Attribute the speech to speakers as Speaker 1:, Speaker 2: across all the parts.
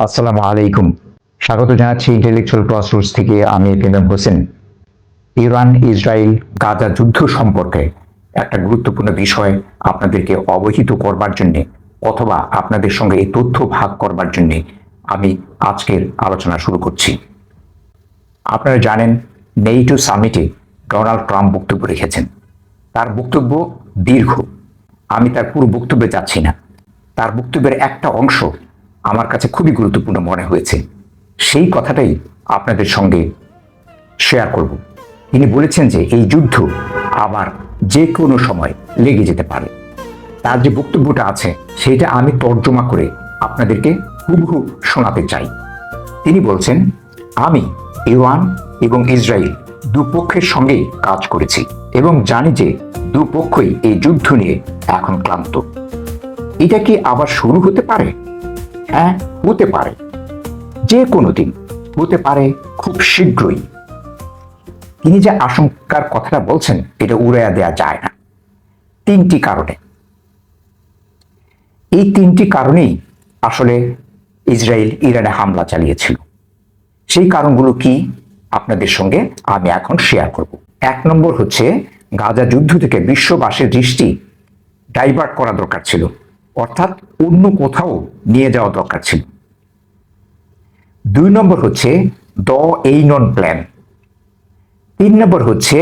Speaker 1: আসসালামু আলাইকুম। স্বাগত জানাচ্ছি ইন্টেলেকচুয়াল ক্রস রুটস থেকে আমি Prem Hossain. Iran, Israel, Gaza যুদ্ধ সম্পর্কে একটা গুরুত্বপূর্ণ বিষয় আপনাদেরকে অবহিত করবার জন্যে অথবা আপনাদের সঙ্গে এই তথ্য ভাগ করবার জন্যে আমি আজকের আলোচনা শুরু করছি। আপনারা জানেন, নেইটো সামিটে ডোনাল্ড ট্রাম্প বক্তব্য রেখেছেন। তার বক্তব্য দীর্ঘ। আমি তার পুরো বক্তব্যে যাচ্ছি না। তার বক্তব্যের একটা অংশ আমার কাছে খুবই গুরুত্বপূর্ণ মনে হয়েছে। সেই কথাটাই আপনাদের সঙ্গে শেয়ার করব। তিনি বলেছেন যে এই যুদ্ধ আবার যে কোনো সময় লেগে যেতে পারে। তার যে বক্তব্যটা আছে, সেটা আমি তর্জমা করে আপনাদেরকে হুবহু শোনাতে চাই। তিনি বলছেন, আমি ইরান এবং ইসরায়েল দুপক্ষের সঙ্গেই কাজ করেছি এবং জানি যে দুপক্ষই এই যুদ্ধ নিয়ে এখন ক্লান্ত। এটা কি আবার শুরু হতে পারে? হ্যাঁ হতে পারে। যে কোনো দিন হতে পারে খুব শীঘ্রই। তিনি যে আশঙ্কার কথাটা বলছেন, এটা উড়াইয়া দেওয়া যায় না। তিনটি কারণে। এই তিনটি কারণেই আসলে ইসরায়েল ইরানে হামলা চালিয়েছিল। সেই কারণগুলো কি আপনাদের সঙ্গে আমি এখন শেয়ার করব। এক নম্বর হচ্ছে, গাজা যুদ্ধ থেকে বিশ্ববাসীর দৃষ্টি ডাইভার্ট করা দরকার ছিল। অর্থাৎ অন্য কোথাও নিয়ে যাওয়া দরকার ছিল। দুই নম্বর হচ্ছে দ এই নন প্ল্যান। তিন নম্বর হচ্ছে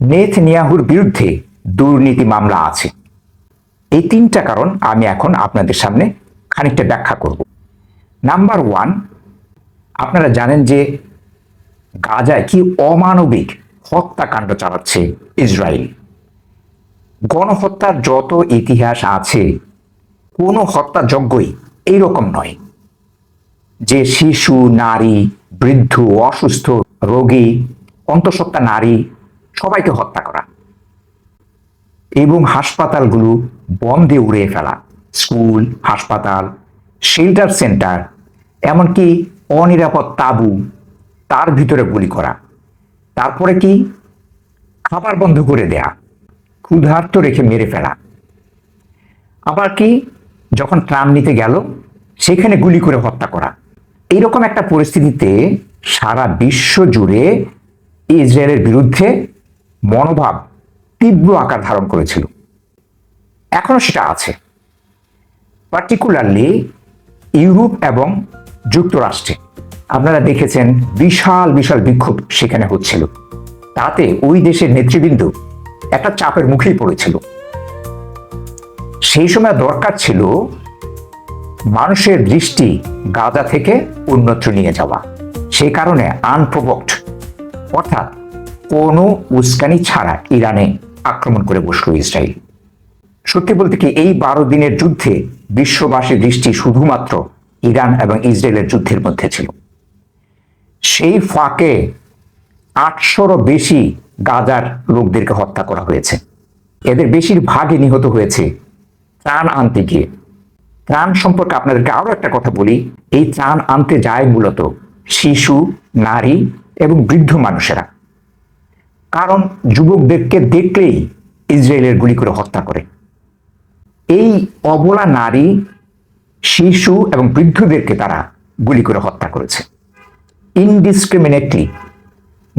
Speaker 1: নেথ নিয়াহুর বিরুদ্ধে দুর্নীতি মামলা আছে। এই তিনটা কারণ আমি এখন আপনাদের সামনে খানিকটা ব্যাখ্যা করব। নাম্বার ওয়ান, আপনারা জানেন যে গাজায় কি অমানবিক হত্যাকাণ্ড চালাচ্ছে ইসরায়েল। গণহত্যার যত ইতিহাস আছে, কোনো হত্যাযজ্ঞই এইরকম নয়। যে শিশু, নারী, বৃদ্ধ, অসুস্থ, রোগী, অন্তঃসত্ত্বা নারী, সবাইকে হত্যা করা এবং হাসপাতালগুলো বন্ধে উড়িয়ে ফেলা। স্কুল, হাসপাতাল, শেল্টার সেন্টার, এমনকি অনিরাপদ তাঁবু, তার ভিতরে গুলি করা। তারপরে কি? খাবার বন্ধ করে দেয়া। ক্ষুধার্ত রেখে মেরে ফেলা। আবার কি? যখন ত্রাণ নিতে গেল, সেখানে গুলি করে হত্যা করা। এইরকম একটা পরিস্থিতিতে সারা বিশ্ব জুড়ে ইসরায়েলের বিরুদ্ধে মনোভাব তীব্র আকার ধারণ করেছিল। এখনও সেটা আছে। পার্টিকুলারলি ইউরোপ এবং যুক্তরাষ্ট্রে আপনারা দেখেছেন বিশাল বিশাল বিক্ষোভ সেখানে হচ্ছিল। তাতে ওই দেশের নেতৃবৃন্দ একটা চাপের মুখেই পড়েছিল। সেই সময় দরকার ছিল মানুষের দৃষ্টি গাজা থেকে অন্যত্র নিয়ে যাওয়া। সেই কারণে আনপ্রোভক্ট অর্থাৎ কোনো উস্কানি ছাড়া ইরানে আক্রমণ করে বসল ইসরায়েল। সত্যি বলতে কি এই বারো দিনের যুদ্ধে বিশ্ববাসীর দৃষ্টি শুধুমাত্র ইরান এবং ইসরায়েলের যুদ্ধের মধ্যে ছিল। সেই ফাঁকে আটশোরও বেশি গাজার লোকদেরকে হত্যা করা হয়েছে। এদের বেশিরভাগই নিহত হয়েছে ত্রাণ আনতে গিয়ে। ত্রাণ সম্পর্কে আপনাদেরকে আরও একটা কথা বলি। এই ত্রাণ আনতে যায় মূলত শিশু, নারী এবং বৃদ্ধ মানুষেরা। কারণ যুবকদেরকে দেখলেই ইসরায়েলের গুলি করে হত্যা করে। এই অবলা নারী, শিশু এবং বৃদ্ধদেরকে তারা গুলি করে হত্যা করেছে। ইনডিসক্রিমিনেটলি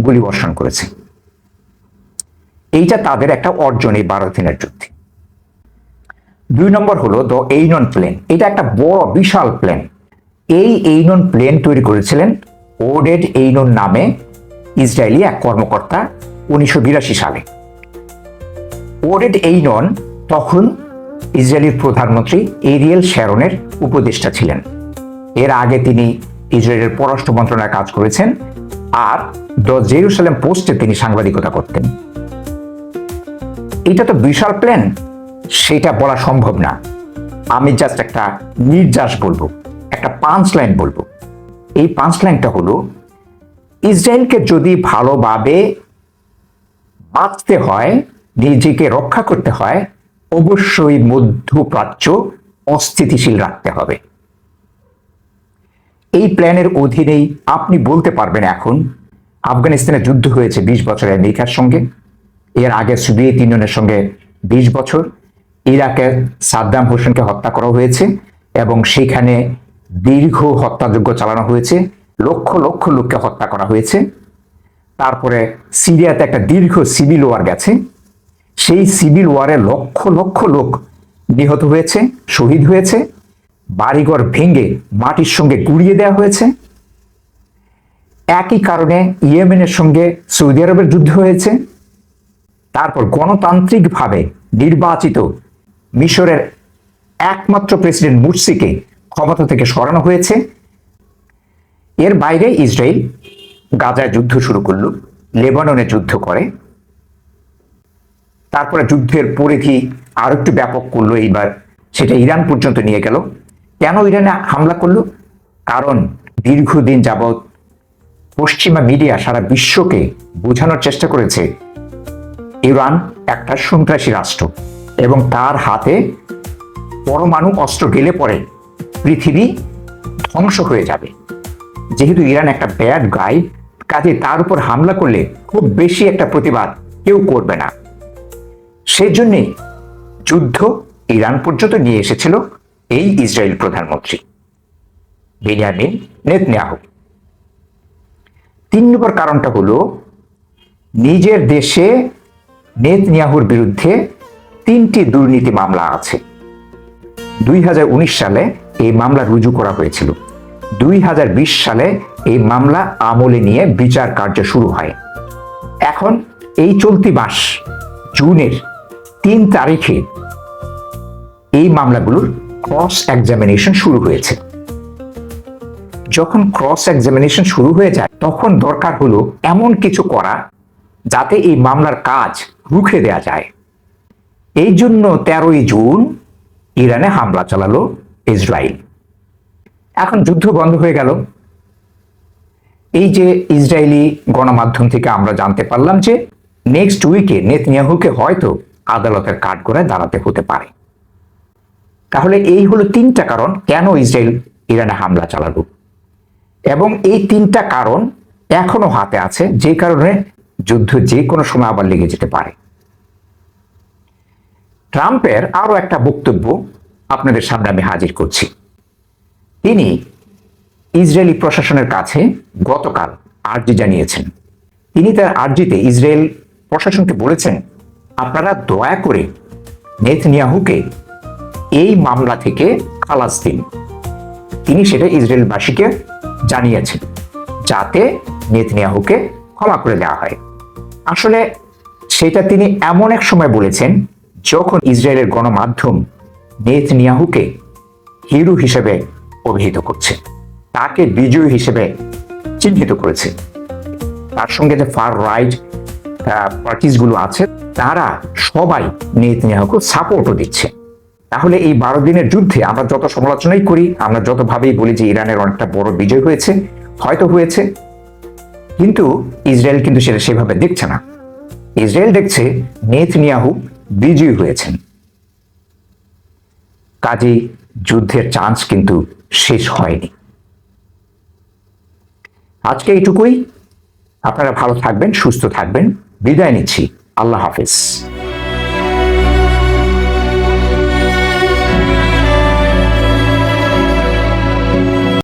Speaker 1: গুলি বর্ষণ করেছে। এইটা তাদের একটা অর্জন এই বারো দিনের যুদ্ধে। দুই নম্বর হলো দ এইনন প্লেন এটা একটা বড়, বিশাল প্লেন এই এইনন প্লেন তৈরি করেছিলেন ওডেড এইনন নামে ইসরায়েলি এক কর্মকর্তা উনিশশো বিরাশি সালে। ওডেড এইনন তখন ইসরায়েলের প্রধানমন্ত্রী এরিয়েল শ্যারনের উপদেষ্টা ছিলেন। এর আগে তিনি ইসরায়েলের পররাষ্ট্র মন্ত্রণালয়ে কাজ করেছেন আর দ্য জেরুসালেম পোস্টে তিনি সাংবাদিকতা করতেন। এটা তো বিশাল প্ল্যান সেটা বলা সম্ভব না। আমি জাস্ট একটা নির্যাস বলব, একটা পাঁচ লাইন বলব। এই পাঁচ লাইনটা হলো, ইসরায়েলকে যদি ভালোভাবে বাঁচতে হয়, নিজেকে রক্ষা করতে হয়, অবশ্যই মধ্যপ্রাচ্য অস্থিতিশীল রাখতে হবে। এই প্ল্যানের অধীনেই আপনি বলতে পারবেন এখন, আফগানিস্তানে যুদ্ধ হয়েছে বিশ বছর আমেরিকার সঙ্গে। এর আগে সোভিয়েত ইউনিয়নের সঙ্গে বিশ বছর ইরাকে সাদ্দাম হোসেনকে হত্যা করা হয়েছে এবং সেখানে দীর্ঘ হত্যাযজ্ঞ চালানো হয়েছে, লক্ষ লক্ষ লোককে হত্যা করা হয়েছে। তারপরে সিরিয়াতে একটা দীর্ঘ সিভিল ওয়ার গেছে। সেই সিভিল ওয়ারে লক্ষ লক্ষ লোক নিহত হয়েছে, শহীদ হয়েছে। বাড়িঘর ভেঙে মাটির সঙ্গে গুড়িয়ে দেওয়া হয়েছে। একই কারণে ইয়েমেনের সঙ্গে সৌদি আরবের যুদ্ধ হয়েছে। তারপর গণতান্ত্রিকভাবে নির্বাচিত মিশরের একমাত্র প্রেসিডেন্ট মুরসিকে ক্ষমতা থেকে সরানো হয়েছে। এর বাইরে ইসরায়েল গাজায় যুদ্ধ শুরু করল, লেবাননে যুদ্ধ করে। তারপরে যুদ্ধের পরিধি আরও একটু ব্যাপক করল এইবার, সেটা ইরান পর্যন্ত নিয়ে গেল। কেন ইরানে হামলা করল? কারণ দীর্ঘদিন যাবৎ পশ্চিমা মিডিয়া সারা বিশ্বকে বোঝানোর চেষ্টা করেছে ইরান একটা সন্ত্রাসী রাষ্ট্র এবং তার হাতে পরমাণু অস্ত্র গেলে পরে পৃথিবী ধ্বংস হয়ে যাবে। যেহেতু ইরান একটা ব্যাড গাই কাজে তার উপর হামলা করলে খুব বেশি একটা প্রতিবাদ কেউ করবে না। সেই জন্যে যুদ্ধ ইরান পর্যন্ত নিয়ে এসেছিল এই ইসরায়েল প্রধানমন্ত্রী বেনিয়ামিন নেতনিয়াহু। তিন নম্বর কারণটা হলো, নিজের দেশে নেতনিয়াহুর বিরুদ্ধে তিনটি দুর্নীতি মামলা আছে। দুই হাজার উনিশ সালে এই মামলা রুজু করা হয়েছিল। দুই হাজার বিশ সালে এই মামলা আমলে নিয়ে বিচার কার্য শুরু হয়। এখন এই চলতি মাস, জুনের তিন তারিখে এই মামলাগুলোর ক্রস এক্সামিনেশন শুরু হয়েছে। যখন ক্রস এক্সামিনেশন শুরু হয়ে যায়, তখন দরকার হলো এমন কিছু করা যাতে এই মামলার কাজ রুখে দেয়া যায়। এই জন্য তেরোই জুন ইরানে হামলা চালালো ইসরায়েল। এখন যুদ্ধ বন্ধ হয়ে গেল। এই যে ইসরায়েলি গণমাধ্যম থেকে আমরা জানতে পারলাম যে নেক্সট উইকে নেতনিয়াহুকে হয়তো আদালতের কাঠগড়ায় দাঁড়াতে হতে পারে। তাহলে এই হলো তিনটা কারণ কেন ইসরায়েল ইরানে হামলা চালালো। এবং এই তিনটা কারণ এখনও হাতে আছে, যে কারণে যুদ্ধ যে কোনো সময় আবার লেগে যেতে পারে। ট্রাম্পের আরও একটা বক্তব্য আপনাদের সামনে আমি হাজির করছি। তিনি ইসরায়েলি প্রশাসনের কাছে গতকাল আর্জি জানিয়েছেন। তিনি তার আর্জিতে ইসরায়েল প্রশাসনকে বলেছেন, আপনারা দয়া করে নেতনিয়াহুকে এই মামলা থেকে খালাস দিন। তিনি সেটা ইসরায়েলবাসীকে জানিয়েছেন, যাতে নেতনিয়াহুকে ক্ষমা করে দেওয়া হয়। আসলে সেটা তিনি এমন এক সময় বলেছেন যখন ইসরায়েলের গণমাধ্যম নেতনিয়াহুকে হিরো হিসেবে অভিহিত করছে, তাকে বিজয়ী হিসেবে চিহ্নিত করেছে। তার সঙ্গে যে ফার রাইট পার্টিসগুলো আছে, তারা সবাই নেতনিয়াহুকে সাপোর্টও দিচ্ছে। তাহলে এই বারো দিনের যুদ্ধে আমরা যত সমালোচনাই করি, আমরা যতভাবেই বলি যে ইরানের অনেকটা বড় বিজয় হয়েছে, হয়তো হয়েছে কিন্তু ইসরায়েল কিন্তু সেটা সেভাবে দেখছে না। ইসরায়েল দেখছে নেতনিয়াহু বিজয়ী হয়েছেন। কাজে যুদ্ধের চান্স কিন্তু শেষ হয়নি। আজকে এইটুকুই। আপনারা ভালো থাকবেন, সুস্থ থাকবেন। বিদায় নিচ্ছি। আল্লাহ হাফিজ।